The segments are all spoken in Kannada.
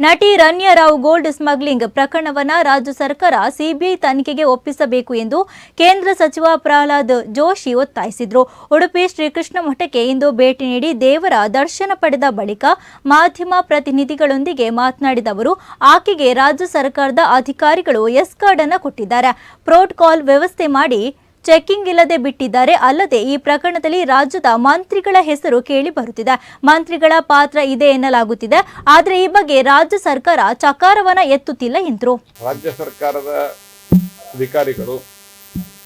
ನಟಿ ರನ್ಯಾ ರಾವ್ ಗೋಲ್ಡ್ ಸ್ಮಗ್ಲಿಂಗ್ ಪ್ರಕರಣವನ್ನು ರಾಜ್ಯ ಸರ್ಕಾರ ಸಿಬಿಐ ತನಿಖೆಗೆ ಒಪ್ಪಿಸಬೇಕು ಎಂದು ಕೇಂದ್ರ ಸಚಿವ ಪ್ರಹ್ಲಾದ್ ಜೋಶಿ ಒತ್ತಾಯಿಸಿದರು. ಉಡುಪಿ ಶ್ರೀಕೃಷ್ಣ ಮಠಕ್ಕೆ ಇಂದು ಭೇಟಿ ನೀಡಿ ದೇವರ ದರ್ಶನ ಪಡೆದ ಬಳಿಕ ಮಾಧ್ಯಮ ಪ್ರತಿನಿಧಿಗಳೊಂದಿಗೆ ಮಾತನಾಡಿದ ಅವರು, ಆಕೆಗೆ ರಾಜ್ಯ ಸರ್ಕಾರದ ಅಧಿಕಾರಿಗಳು ಎಸ್ ಕಾರ್ಡ್ ಅನ್ನು ಕೊಟ್ಟಿದ್ದಾರೆ. ಪ್ರೋಟೋಕಾಲ್ ವ್ಯವಸ್ಥೆ ಮಾಡಿ ಚೆಕಿಂಗ್ ಇಲ್ಲದೆ ಬಿಟ್ಟಿದ್ದಾರೆ. ಅಲ್ಲದೆ ಈ ಪ್ರಕರಣದಲ್ಲಿ ರಾಜ್ಯದ ಮಂತ್ರಿಗಳ ಹೆಸರು ಕೇಳಿ ಬರುತ್ತಿದೆ. ಮಂತ್ರಿಗಳ ಪಾತ್ರ ಇದೆ ಎನ್ನಲಾಗುತ್ತಿದೆ. ಆದರೆ ಈ ಬಗ್ಗೆ ರಾಜ್ಯ ಸರ್ಕಾರ ಚಕಾರವನ್ನ ಎತ್ತುತ್ತಿಲ್ಲ ಎಂದರು. ರಾಜ್ಯ ಸರ್ಕಾರದ ಅಧಿಕಾರಿಗಳು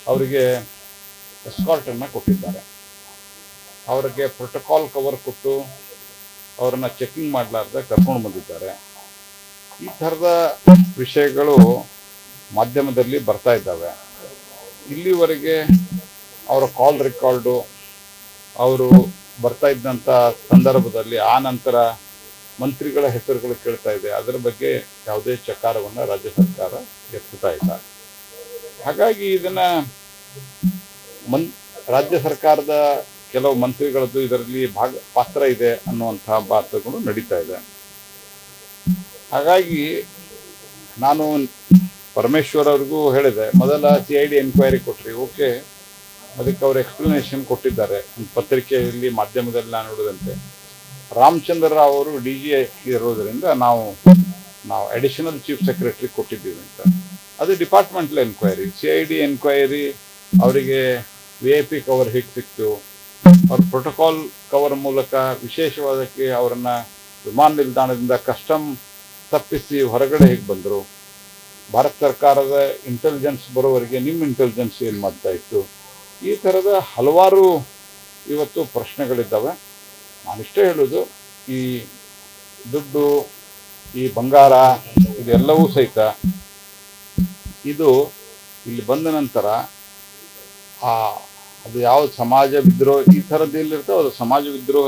ಅವರಿಗೆ ಎಸ್ಕಾರ್ಟನ್ನು ಕೊಟ್ಟಿದ್ದಾರೆ. ಅವರಿಗೆ ಪ್ರೋಟೋಕಾಲ್ ಕವರ್ ಕೊಟ್ಟು ಅವರನ್ನ ಚೆಕಿಂಗ್ ಮಾಡಲಾರ್ದೆ ಕರ್ಕೊಂಡು ಬಂದಿದ್ದಾರೆ. ಈ ಥರದ ವಿಷಯಗಳು ಮಾಧ್ಯಮದಲ್ಲಿ ಬರ್ತಾ ಇದ್ದಾವೆ. ಇಲ್ಲಿವರೆಗೆ ಅವರ ಕಾಲ್ ರೆಕಾರ್ಡು ಅವರು ಬರ್ತಾ ಇದ್ದಂಥ ಸಂದರ್ಭದಲ್ಲಿ ಆ ನಂತರ ಮಂತ್ರಿಗಳ ಹೆಸರುಗಳು ಕೇಳ್ತಾ ಇದೆ. ಅದರ ಬಗ್ಗೆ ಯಾವುದೇ ಚಕಾರವನ್ನು ರಾಜ್ಯ ಸರ್ಕಾರ ಎತ್ತುತ್ತಾ ಇಲ್ಲ. ಹಾಗಾಗಿ ಇದನ್ನ ಮನ್, ರಾಜ್ಯ ಸರ್ಕಾರದ ಕೆಲವು ಮಂತ್ರಿಗಳದ್ದು ಇದರಲ್ಲಿ ಭಾಗ, ಪಾತ್ರ ಇದೆ ಅನ್ನುವಂತಹ ಮಾತುಗಳು ನಡೀತಾ ಇದೆ. ಹಾಗಾಗಿ ನಾನು ಪರಮೇಶ್ವರ್ ಅವ್ರಿಗೂ ಹೇಳಿದೆ, ಮೊದಲ ಸಿ ಐ ಡಿ ಎನ್ಕ್ವೈರಿ ಕೊಟ್ರಿ, ಓಕೆ, ಅದಕ್ಕೆ ಅವರು ಎಕ್ಸ್ಪ್ಲನೇಷನ್ ಕೊಟ್ಟಿದ್ದಾರೆ. ಪತ್ರಿಕೆಯಲ್ಲಿ, ಮಾಧ್ಯಮದಲ್ಲಿ ನಾನು ನೋಡಿದಂತೆ. ರಾಮಚಂದ್ರ ರಾವ್ ಅವರು ಡಿ ಜಿ ಇರೋದರಿಂದ ನಾವು ನಾವು ಅಡಿಷನಲ್ ಚೀಫ್ ಸೆಕ್ರೆಟರಿ ಕೊಟ್ಟಿದ್ದೀವಿ ಅಂತ. ಅದು departmental enquiry C I D enquiry ಅವರಿಗೆ ವಿ ಐ ಪಿ ಕವರ್ ಹೇಗೆ ಸಿಕ್ತು. ಅವ್ರ ಪ್ರೋಟೋಕಾಲ್ ಕವರ್ ಮೂಲಕ ವಿಶೇಷವಾದಕ್ಕೆ ಅವರನ್ನು ವಿಮಾನ ನಿಲ್ದಾಣದಿಂದ ಕಸ್ಟಮ್ ತಪ್ಪಿಸಿ ಹೊರಗಡೆ ಹೇಗೆ ಬಂದರು. ಭಾರತ ಸರ್ಕಾರದ ಇಂಟೆಲಿಜೆನ್ಸ್ ಬರೋವರೆಗೆ ನಿಮ್ಮ ಇಂಟೆಲಿಜೆನ್ಸ್ ಏನು ಮಾಡ್ತಾ ಇತ್ತು? ಈ ಥರದ ಹಲವಾರು ಇವತ್ತು ಪ್ರಶ್ನೆಗಳಿದ್ದಾವೆ. ನಾನಿಷ್ಟೇ ಹೇಳೋದು, ಈ ದುಡ್ಡು, ಈ ಬಂಗಾರ, ಇದೆಲ್ಲವೂ ಸಹಿತ ಇದು ಇಲ್ಲಿ ಬಂದ ನಂತರ ಆ, ಅದು ಯಾವ ಸಮಾಜ ವಿದ್ರೋಹ, ಈ ಥರದ್ದು ಎಲ್ಲಿರ್ತೋ ಅದು ಸಮಾಜ ವಿದ್ರೋಹ